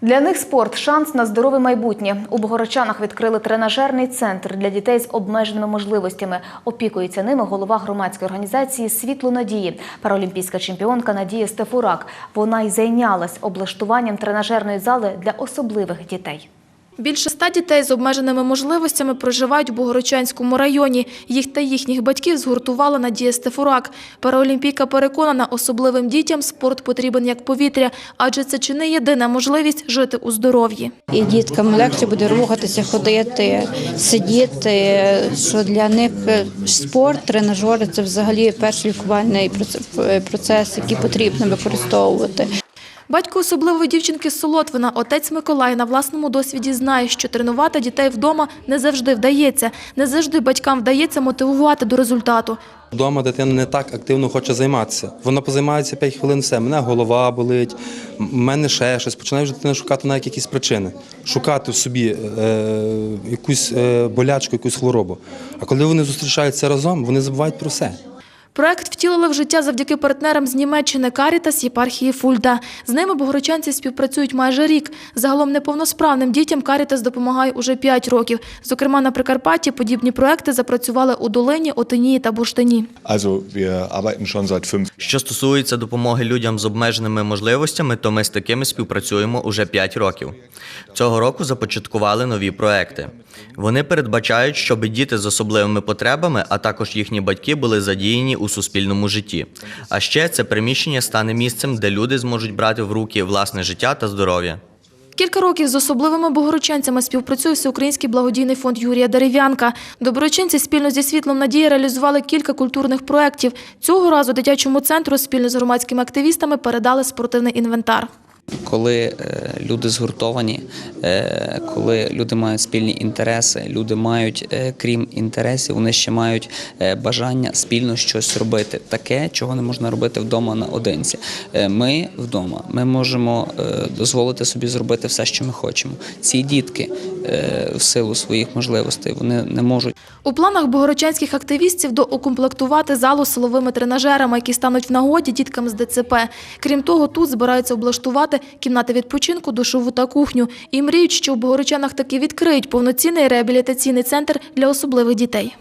Для них спорт шанс на здорове майбутнє. У Богородчанах відкрили тренажерний центр для дітей з обмеженими можливостями. Опікується ними голова громадської організації Світло надії, паралімпійська чемпіонка Надія Стефурак. Вона й зайнялась облаштуванням тренажерної зали для особливих дітей. Більше ста дітей з обмеженими можливостями проживають у Богородчанському районі. Їх та їхніх батьків згуртувала Надія Стефурак. Паралімпійка переконана, особливим дітям спорт потрібен як повітря, адже це чи не єдина можливість жити у здоров'ї. І діткам легше буде рухатися, ходити, сидіти. Що для них спорт, тренажери це взагалі перший лікувальний проц- процес, який потрібно використовувати. Батько особливої дівчинки з Солотвина, отець Миколай, на власному досвіді знає, що тренувати дітей вдома не завжди вдається. Не завжди батькам вдається мотивувати до результату. Вдома дитина не так активно хоче займатися. Вона позаймається 5 хвилин, все, мене голова болить, м- мене ще щось. Починає вже дитина шукати навіть якісь причини, шукати в собі е, якусь е, болячку, якусь хворобу. А коли вони зустрічаються разом, вони забувають про все. Проект втілили в життя завдяки партнерам з Німеччини Карітас єпархії Фульда. З ними богородчанці співпрацюють майже рік. Загалом неповносправним дітям Карітас допомагає уже 5 років. Зокрема, на Прикарпатті подібні проекти запрацювали у Долині, Отинії та fünf Що стосується допомоги людям з обмеженими можливостями, то ми з такими співпрацюємо уже 5 років. Цього року започаткували нові проекти. Вони передбачають, щоб діти з особливими потребами, а також їхні батьки були задіяні у суспільному житті. А ще це приміщення стане місцем, де люди зможуть брати в руки власне життя та здоров'я. Кілька років з особливими богородчанцями співпрацює Всеукраїнський благодійний фонд Юрія Дерев'янка. Доброчинці спільно зі світлом надії реалізували кілька культурних проєктів. Цього разу дитячому центру спільно з громадськими активістами передали спортивний інвентар. Коли е, люди згуртовані, е, коли люди мають спільні інтереси, люди мають, е, крім інтересів, вони ще мають бажання спільно щось робити, таке, чого не можна робити вдома наодинці. Ми вдома ми можемо дозволити собі зробити все, що ми хочемо. Ці дітки в силу своїх можливостей вони не можуть. У планах богородчанських активістів доукомплектувати залу силовими тренажерами, які стануть в нагоді діткам з ДЦП. Крім того, тут збираються облаштувати кімнати відпочинку, душову та кухню. І мріють, що у Богородчанах таки відкриють повноцінний реабілітаційний центр для особливих дітей.